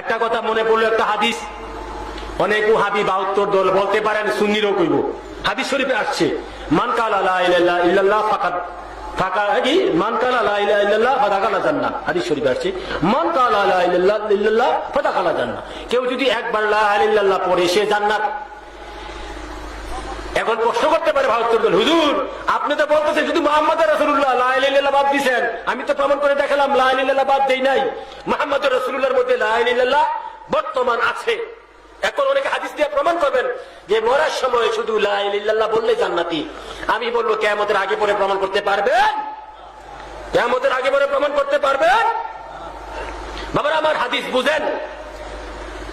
একটা কথা মনে পড়ল একটা হাদিস। অনেক হাবি বাহাত্তর দল বলতে পারেন, সুন্নিরও কইব। হাদিস শরীফে আসছে, মান কাল আল্লাহ ইলাল্লাহ ইল্লাল্লাহ ফাকাত ফাকা কি? কাল আলা ইলাহা ইল্লাল্লাহ ফাদাকালা জান্নাহ। হাদিস শরীফ আসছে কেউ যদি একবার লা ইলাহা পড়ে, সে জান্নাত এখন প্রশ্ন করতে পারে ভারতের দল, হুজুর, আপনি তো বলতেছেন শুধু মোহাম্মদ রসুল্লাহ লাইল্লাহ বাদ দিছেন। আমি তো প্রমাণ করে দেখালাম লাইল্লাহ বাদ দেই নাই। মোহাম্মদ রসুল্লাহর মধ্যে লাইল্লাহ বর্তমান আছে। এখন অনেকে হাদিস দিয়ে প্রমাণ করবেন যে মরার সময় শুধু লাইল্লাহ বললে জান্নাতি। আমি বলব কেমতের আগে পরে প্রমাণ করতে পারবেন? কেমতের আগে পরে প্রমাণ করতে পারবেন? বাবার, আমার হাদিস বুঝেন।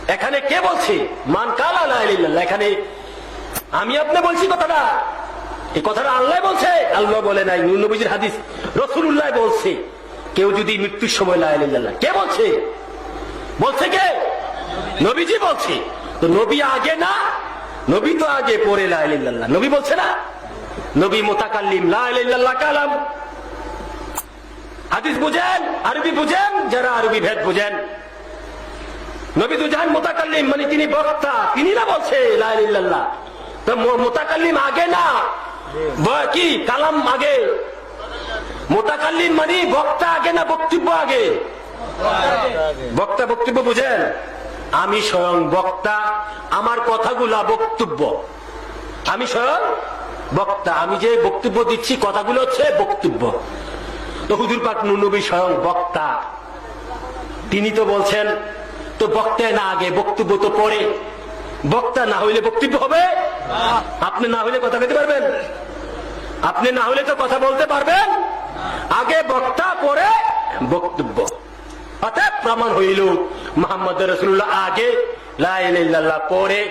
এখানে কে বলছে? মান কালা লাইল্লাহ এখানে আমি আপনি বলছি কথাটা। এই কথাটা আল্লাহ বলছে। আল্লাহ বলে নাই নবীজির হাদিস। রসুল্লাহ বলছে, কেউ যদি মৃত্যুর সময় লা ইলাহা কে বলছে? বলছে কে? নবীজি বলছে। তো নবী আগে না? নবী তো আগে পরে লা ইলাহা নবী বলছে না? নবী মোতাকাল্লিম, লা ইলাহা ইল্লাল্লাহ কালাম। হাদিস বুঝেন, আরবি বুঝেন, যারা আরবি ভেদ বুঝেন। নবী দুজান মোতাকাল্লিম মানে তিনি বক্তা। তিনি না বলছে লা মোতাকাল্লিম আগে না? কি? কালাম আগে? মোতাকাল্লিম মানে বক্তা আগে না বক্তব্য আগে? বক্তা বক্তব্য বুঝেন? আমি স্বয়ং বক্তা, আমার কথাগুলা বক্তব্য। আমি স্বয়ং বক্তা, আমি যে বক্তব্য দিচ্ছি, কথাগুলো হচ্ছে বক্তব্য। তো হুজুর পাক নবী স্বয়ং বক্তা। তিনি তো বলছেন, তো বক্তায় না আগে বক্তব্য তো পরে বক্তা না হইলে বক্তব্য হবে? আপনি না হইলে কথা বলতে পারবেন? আপনি না হইলে তো কথা বলতে পারবেন? আগে বক্তা পরে বক্তব্য। অতএব প্রমাণ হইল, মোহাম্মদ রসুল্লাহ আগে লাইল্লাহ পরে